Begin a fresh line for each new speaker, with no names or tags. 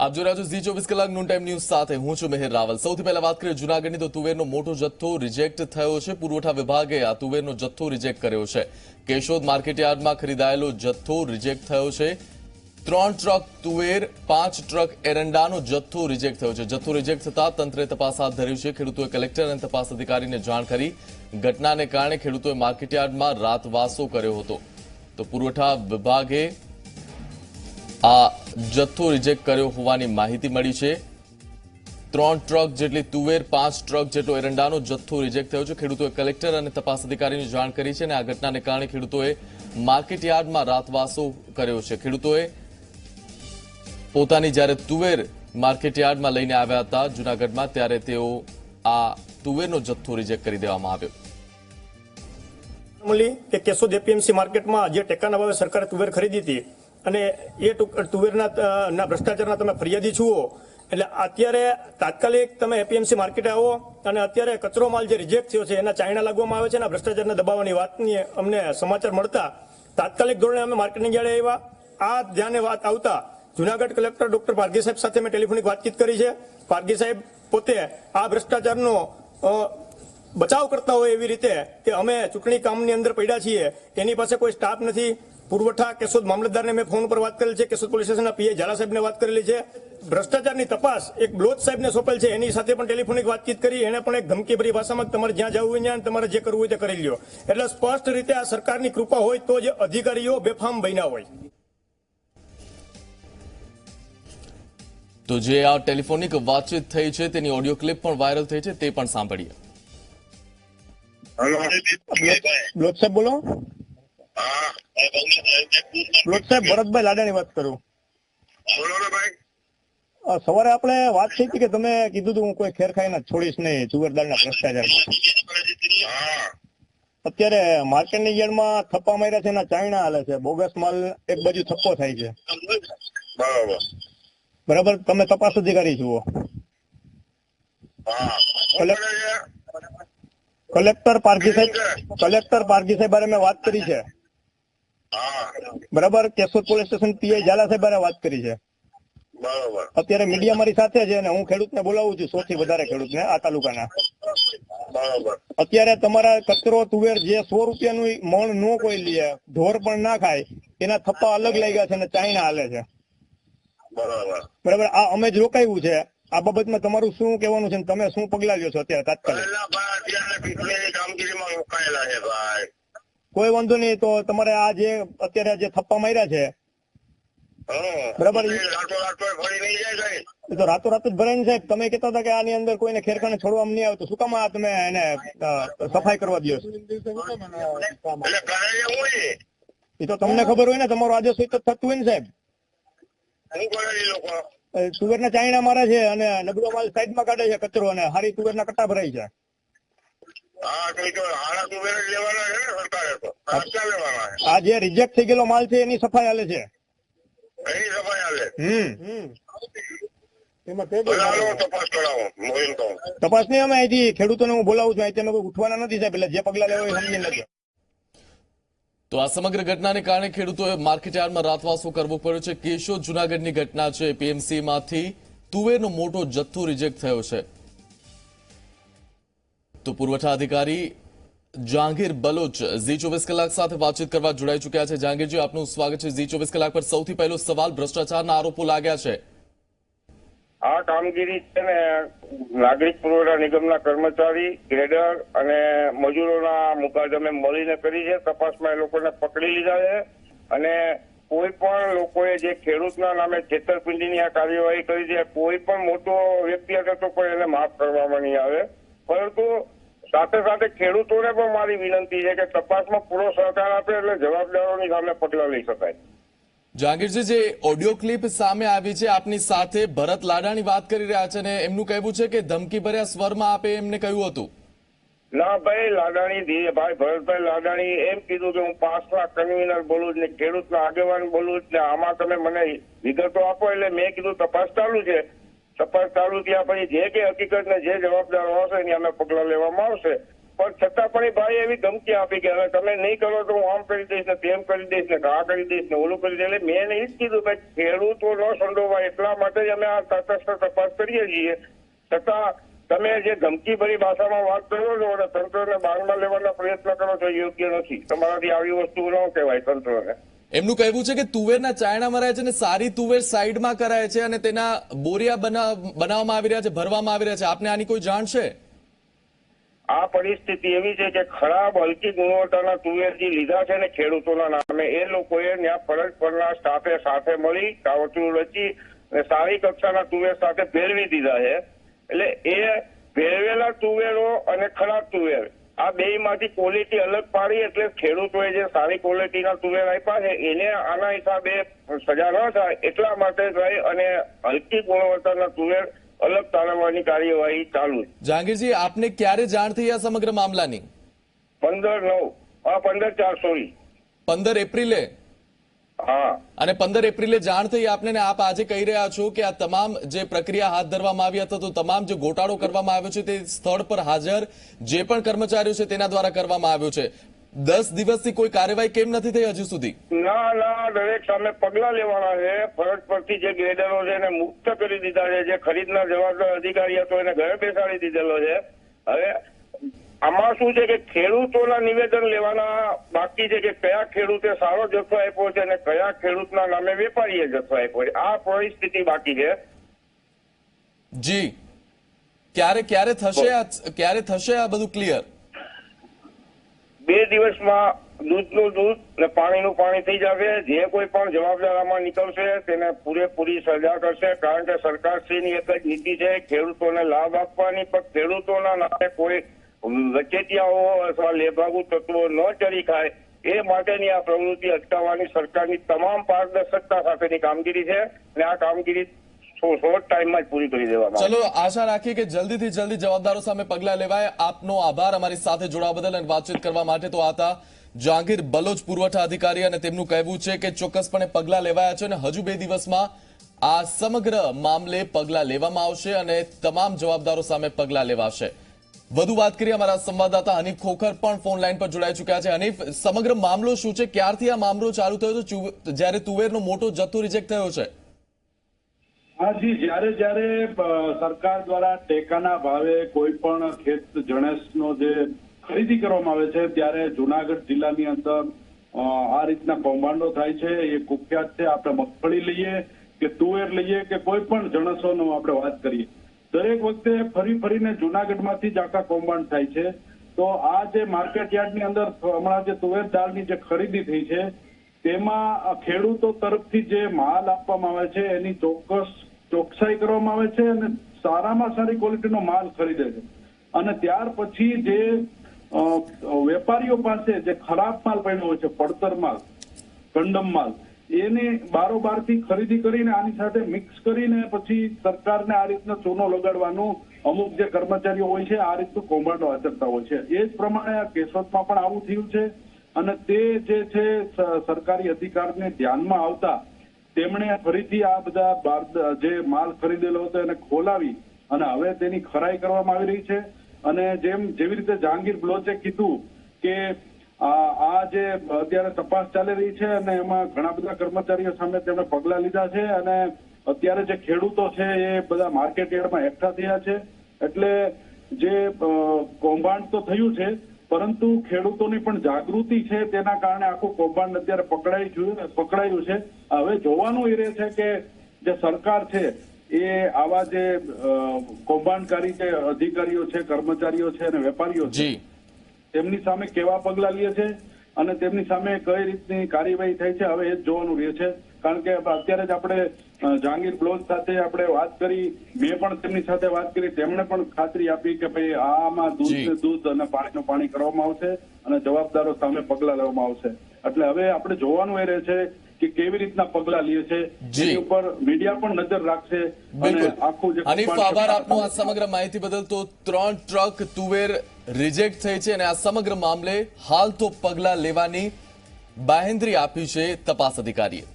આપ જોઈ રહ્યા છો ઝી ચોવીસ કલાક નૂન ટાઈમ ન્યૂઝ સાથે. હું છું મેહર રાવલ. સૌથી પહેલા વાત કરીએ જૂનાગઢની. તો તુવેરનો મોટો જથ્થો રિજેક્ટ થયો છે. પુરવઠા વિભાગે આ તુવેરનો જથ્થો રિજેક્ટ કર્યો છે. કેશોદ માર્કેટયાર્ડમાં ખરીદાયેલો જથ્થો રિજેક્ટ થયો છે. ત્રણ ટ્રક તુવેર, પાંચ ટ્રક એરંડાનો જથ્થો રિજેક્ટ થયો છે. જથ્થો રિજેક્ટ થતાં તંત્રે તપાસ હાથ ધરી છે. ખેડૂતોએ કલેક્ટર અને તપાસ અધિકારીને જાણ કરી. ઘટનાને કારણે ખેડૂતોએ માર્કેટયાર્ડમાં રાતવાસો કર્યો હતો. તો પુરવઠા વિભાગે આ જથ્થો રિજેક્ટ કર્યો હોવાની માહિતી મળી છે. ત્રણ ટ્રક જેટલી તુવેર, પાંચ ટ્રક જેટલો એરંડાનો જથ્થો રિજેક્ટ થયો છે. ખેડૂતોએ કલેક્ટર અને તપાસ અધિકારીને જાણ કરી છે અને આ ઘટનાને કારણે ખેડૂતોએ માર્કેટ યાર્ડમાં રાતવાસો કર્યો છે. ખેડૂતોએ પોતાની જ્યારે તુવેર માર્કેટ યાર્ડમાં લઈને આવ્યા હતા જુનાગઢમાં, ત્યારે તેઓ આ તુવેરનો જથ્થો રિજેક્ટ કરી દેવામાં આવ્યો.
કે કેશોદ એપીએમસી માર્કેટમાં જે ટેકાના ભાવે સરકારે તુવેર ખરીદી હતી અને એ તુવેરના ભ્રષ્ટાચારના તમે ફરિયાદી છુઓ, એટલે અત્યારે તાત્કાલિક તમે એપીએમસી માર્કેટે આવો અને અત્યારે કચરો માલ જે રિજેક્ટ થયો છે, એના ચાઇના લાગવામાં આવે છે અને ભ્રષ્ટાચારને દબાવવાની વાતની અમને સમાચાર મળતા તાત્કાલિક ધોરણે અમે માર્કેટિંગ યાર્ડે આવ્યા. આ ધ્યાને વાત આવતા જુનાગઢ કલેક્ટર ડોક્ટર પારગી સાહેબ સાથે મેં ટેલિફોનિક વાતચીત કરી છે. પારગી સાહેબ પોતે આ ભ્રષ્ટાચારનો બચાવ કરતા હોય એવી રીતે કે અમે ચૂંટણી કામની અંદર પડ્યા છીએ, એની પાસે કોઈ સ્ટાફ નથી પુરવઠા કેશોદ મામલતદારને મેં ફોન પર વાત કરેલ છે કેશોદ પોલીસ સ્ટેશનના પીએ ઝાલા સાહેબને વાત કરેલી છે. ભ્રષ્ટાચારની તપાસ એક બ્લોચ સાહેબને સોંપેલ છે એની સાથે પણ ટેલિફોનિક વાતચીત કરી એને પણ એક ધમકીભરી ભાષામાં તમારે જ્યાં જવું હોય ત્યાં તમારે જે કરવું હોય તે કરી લ્યો. એટલે સ્પષ્ટ રીતે આ સરકારની કૃપા હોય તો જ અધિકારીઓ બેફામ બન્યા હોય.
તો જે આ ટેલિફોનિક વાતચીત થઈ છે તેની ઓડિયો ક્લિપ પણ વાયરલ થઈ છે તે પણ સાંભળીએ.
બ્લોચ સાહેબ બોલો.
હા.
બ્લોચ સાહેબ ભરતભાઈ લાડાની વાત કરું. સવારે આપણે વાત થઈ હતી કે તમે કીધું હતું હું કોઈ ખેરખાઈ ના છોડીશ નહીં ચુગરદારના ભ્રષ્ટાચાર અત્યારે માર્કેટની યાર્ડમાં થપ્પા માર્યા છે એના ચાઇના હાલે છે. બોગસ માલ એક બાજુ થપ્પો થાય છે.
બરાબર.
બરાબર? તમે તપાસ અધિકારી
જુઓ.
કલેક્ટર- કલેક્ટર સાહેબ કલેક્ટર પારગી સાહેબ બારે મેં વાત કરી છે. બરાબર? Keshod police station PI Jhala સાહેબ વાત કરી છે.
બરાબર.
અત્યારે મીડિયા મારી સાથે છે અને હું ખેડૂતને બોલાવું છું સૌથી વધારે ખેડૂતને આ તાલુકાના.
બરાબર.
અત્યારે તમારા કચરો તુવેર જે સો રૂપિયાનું મણ નો કોઈ લે ઢોર પણ ના ખાય એના થપ્પા અલગ લાગ્યા છે અને ચાઇના હાલે છે.
બરાબર.
બરાબર? આ અમે જ રોકાયું છે. આ બાબતમાં તમારું શું કહેવાનું છે તમે શું પગલા લ્યો છો અત્યારે તાત્કાલિક?
કામગીરીમાં રોકાયેલા છે ભાઈ.
કોઈ વાંધો નહીં તો તમારે આ જે અત્યારે જે થપ્પા માર્યા છે બરાબર.
રાતો રાતો
એ તો રાતોરાત જ ભરાય ને સાહેબ. તમે કહેતા હતા કે આની અંદર કોઈને ખેરખાને છોડવામાં નહીં આવે તો શું કામ આ તમે એને સફાઈ કરવા દો એ તો તમને ખબર હોય ને તમારું આજે સહિત જ થતું હોય ને સાહેબ. તુવેરના ચાઇના મારે છે અને નબળો માલ સાઈડમાં કાઢે છે કચરો અને હારી તુવેરના કટ્ટા ભરાય છે. આ જે રિજેક્ટ થઈ ગયેલો માલ છે એની સફાઈ હાલે છે.
એની સફાઈ હાલે.
હમ.
તપાસ
નહીં અમે અહીંથી ખેડૂતોને હું બોલાવું છું અહીંથી અમે કોઈ ઉઠવાના નથી સાહેબ એટલે જે પગલા લેવા એ સમજી નથી
તો આ સમગ્ર ઘટનાને કારણે ખેડૂતોએ માર્કેટયાર્ડમાં રાતવાસો કરવો પડ્યો છે. કેશો જુનાગઢની ઘટના છે. પીએમસીમાંથી તુવેરનો મોટો જથ્થો રિજેક્ટ થયો છે. તો પુરવઠા અધિકારી જહાંગીર બલોચ ઝી ચોવીસ કલાક સાથે વાતચીત કરવા જોડાઈ ચુક્યા છે. જહાંગીરજી આપનું સ્વાગત છે ઝી ચોવીસ કલાક પર. સૌથી પહેલો સવાલ, ભ્રષ્ટાચારના આરોપો લાગ્યા છે.
આ કામગીરી છે ને, નાગરિક પુરવઠા નિગમના કર્મચારી, ગ્રેડર અને મજૂરોના મુકાદમે મળીને કરી છે. તપાસમાં એ લોકોને પકડી લીધા છે. અને કોઈ પણ લોકોએ જે ખેડૂતના નામે છેતરપિંડીની આ કાર્યવાહી કરી છે, કોઈ પણ મોટો વ્યક્તિ હતો તો પણ એને માફ કરવામાં નહીં આવે. પરંતુ સાથે સાથે ખેડૂતોને પણ મારી વિનંતી છે કે તપાસમાં પૂરો સહકાર આપે એટલે જવાબદારોની સામે પગલાં લઈ શકાય.
જહાંગીરજી જે ઓડિયો ક્લિપ સામે આવી છે આપની સાથે ભરત લાડાની વાત કરી રહ્યા છે અને એમનું કહેવું છે કે ધમકી ભર્યા સ્વરમાં આપે એમને કહ્યું હતું.
ના ભાઈ લાડાણી ભાઈ ભરતભાઈ લાડાણી એમ કીધું કે હું પાસના કન્વીનર બોલું ને ખેડૂતના આગેવાન બોલું ને આમાં તમે મને વિગતો આપો એટલે મેં કીધું તપાસ ચાલુ છે. તપાસ ચાલુ થયા પછી જે કે હકીકત ને જે જવાબદારો હશે એની અમે પગલા લેવામાં આવશે. પણ છતાં પણ ભાઈ એવી ધમકી આપી કે હવે તમે નહીં કરો તો હું આમ કરી દઈશ ને તેમ કરી દઈશ ને આ કરી દઈશ ને ઓલું કરી દઈશ. એટલે મેં એ જ કીધું કે ખેડૂતો ન સંડોવાય એટલા માટે જ અમે આ તટસ્થ તપાસ કરીએ છીએ. છતાં તમે જે ધમકી ભરી ભાષામાં વાત કરો છો અને તંત્રને બાંધમાં લેવાના પ્રયત્ન કરો છો યોગ્ય નથી. તમારાથી આવી વસ્તુ ન કહેવાય તંત્રને.
એમનું કહેવું છે કે તુવેરના ચાયણા મરાય છે અને સારી તુવેર સાઈડમાં કરાય છે અને તેના બોરિયા બનાવવામાં આવી રહ્યા છે, ભરવામાં આવી રહ્યા છે. આપને આની કોઈ જાણ છે?
આ પરિસ્થિતિ એવી છે કે ખરાબ, હલકી ગુણવત્તાના તુવેર જે લીધા છે ને ખેડૂતોના નામે. એ લોકોએ ત્યાં ફરજ પરના સ્ટાફે સાથે મળી, કાવતરું રચી અને સારી કક્ષાના તુવેર સાથે ભેળવી દીધા છે. એટલે એ ભેળવેલા તુવેરો અને ખરાબ તુવેર આ બે માંથી ક્વોલિટી અલગ પાડી એટલે ખેડૂતોએ જે સારી ક્વોલિટીના તુવેર આપ્યા છે એને આના હિસાબે સજા ન થાય એટલા માટે થઈ અને હલકી ગુણવત્તાના તુવેર અલગ તારવવાની કાર્યવાહી ચાલુ છે.
જહાંગીરજી આપને ક્યારે જાણ થઈ આ સમગ્ર મામલાની?
પંદર નવ હા પંદર ચાર સોરી.
પંદર એપ્રિલે? અને પંદર એપ્રિલે જાણ થઈ આપને આપ આજે કહી રહ્યા છો કે આ તમામ જે પ્રક્રિયા હાથ ધરવામાં આવી હતી તો તમામ જે ગોટાળો કરવામાં આવ્યો છે તે સ્થળ પર હાજર જે પણ કર્મચારીઓ છે તેના દ્વારા કરવામાં આવ્યો છે. દસ દિવસથી કોઈ કાર્યવાહી કેમ નથી થઈ હજુ સુધી?
ના ના દરેક સામે પગલા લેવાના છે. ફરજ પરથી જે ગ્રેડરો છે એને મુક્ત કરી દીધા છે. જે ખરીદના જવાબદાર અધિકારી હતો એને ઘરે બેસાડી દીધેલો છે. હવે આમાં શું છે કે ખેડૂતોના નિવેદન લેવાના બાકી છે કે કયા ખેડૂતે સારો જથ્થો આપ્યો છે અને કયા ખેડૂતના નામે વેપારીએ જથ્થો આપ્યો છે. આ પરિસ્થિતિ બાકી છે.
જી. ક્યારે ક્યારે થશે આ ક્યારે થશે આ બધું ક્લિયર
બે દિવસમાં દૂધનું દૂધ ને પાણીનું પાણી થઈ જશે. જે કોઈ પણ જવાબદાર આમાં નીકળશે તેને પૂરેપૂરી સજા કરશે. કારણ કે સરકારશ્રીની એક જ નીતિ છે ખેડૂતોને લાભ આપવાની. પણ ખેડૂતોના નામે કોઈ વચેટિયાઓ અથવા લેભાગુ તત્વો ન ચડી ખાય, એ માટેની આ પ્રવૃત્તિ અટકાવવાની સરકારની તમામ પારદર્શકતા સાથેની કામગીરી છે અને આ કામગીરી શોર્ટ ટાઈમમાં જ પૂરી કરી દેવામાં
ચલો, આશા રાખીએ કે જલ્દીથી જલ્દી જવાબદારો સામે પગલા લેવાય. આપનો આભાર અમારી સાથે જોડાવા બદલ અને વાતચીત કરવા માટે તો આતા જહાંગીર બલોચ પુરવઠા અધિકારી અને તેમનું કહેવું છે કે ચોક્કસપણે પગલાં લેવાયા છે અને હજુ બે દિવસમાં આ સમગ્ર મામલે પગલાં લેવામાં આવશે અને તમામ જવાબદારો સામે પગલાં લેવાશે. વધુ વાત કરીએ અમારા સંવાદદાતા હનીફ ખોખર પણ ફોન લાઈન પર જોડાઈ ચુક્યા છે. હનીફ સમગ્ર મામલો શું છે? ક્યારથી આ મામલો ચાલુ થયો હતો જ્યારે તુવેરનો મોટો જથ્થો રિજેક્ટ થયો છે.
હાજી જ્યારે જ્યારે અ, સરકાર દ્વારા ટેકાના ભાવે કોઈ પણ ખેત જણસનો જે ખરીદી કરવામાં આવે છે ત્યારે જુનાગઢ જિલ્લાની અંદર આ રીતના કૌભાંડો થાય છે. એ કુખ્યાત છે. આપણે મગફળી લઈએ કે તુવેર લઈએ કે કોઈ પણ જણસોનો આપણે વાત કરીએ. દરેક વખતે ફરી ફરીને જુનાગઢમાંથી જ આખા કૌભાંડ થાય છે. તો આ જે માર્કેટ યાર્ડની અંદર હમણાં જે તુવેર દાળની જે ખરીદી થઈ છે, તેમાં ખેડૂતો તરફથી જે માલ આપવામાં આવે છે, એની ચોક્કસ ચોકસાઈ કરવામાં આવે છે અને સારામાં સારી ક્વોલિટીનો માલ ખરીદે છે. અને ત્યાર પછી જે વેપારીઓ પાસે જે ખરાબ માલ પડ્યો હોય છે, પડતર માલ, કંડમ માલ એને બારોબારથી ખરીદી કરીને આની સાથે મિક્સ કરીને પછી સરકારને આ રીતનો ચૂનો લગાડવાનું અમુક જે કર્મચારીઓ હોય છે, આ રીતનું કૌભાંડો આચરતા હોય છે. એ જ પ્રમાણે આ કેશોદમાં પણ આવું થયું છે અને તે જે છે સરકારી અધિકારને ધ્યાનમાં આવતા તેમણે ફરીથી આ બધા જે માલ ખરીદેલો હતો એને ખોલાવી અને હવે તેની ખરાઈ કરવામાં આવી રહી છે. અને જેમ, જેવી રીતે જહાંગીર બ્લોચે કીધું કે આ જે અત્યારે તપાસ ચાલી રહી છે અને એમાં ઘણા બધા કર્મચારીઓ સામે તેમણે પગલા લીધા છે અને અત્યારે જે ખેડૂતો છે એ બધા માર્કેટ યાર્ડમાં એકઠા થયા છે. એટલે જે કૌભાંડ તો થયું છે, પરંતુ ખેડૂતોની પણ જાગૃતિ છે તેના કારણે આખું કૌભાંડ અત્યારે પકડાઈ ગયું પકડાયું છે. હવે જોવાનું એ રહે છે કે જે સરકાર છે એ આવા જે કૌભાંડકારી જે અધિકારીઓ છે, કર્મચારીઓ છે અને વેપારીઓ છે તેમની સામે કેવા પગલા લે છે અને તેમની સામે કઈ રીતની કાર્યવાહી થાય છે હવે એ જ જોવાનું રહે છે. કારણ કે અત્યારે જ આપણે જહાંગીર બ્લોચ સાથે આપણે વાત કરી મેં પણ તેમની સાથે વાત કરી તેમણે પણ ખાતરી આપી કે ભાઈ આમાં દૂધ ને દૂધ અને પાણીનું પાણી કરવામાં આવશે અને જવાબદારો સામે પગલા લેવામાં આવશે. એટલે હવે આપણે જોવાનું એ રહે છે કે કેવી રીતના પગલા લે છે એની ઉપર મીડિયા પણ નજર રાખશે અને આખું જે
હનીફ આભાર આપનો આ સમગ્ર માહિતી બદલ. તો ત્રણ ટ્રક તુવેર રિજેક્ટ થઈ છે અને આ સમગ્ર મામલે હાલ તો પગલા લેવાની બાહેંધરી આપી છે તપાસ અધિકારીએ.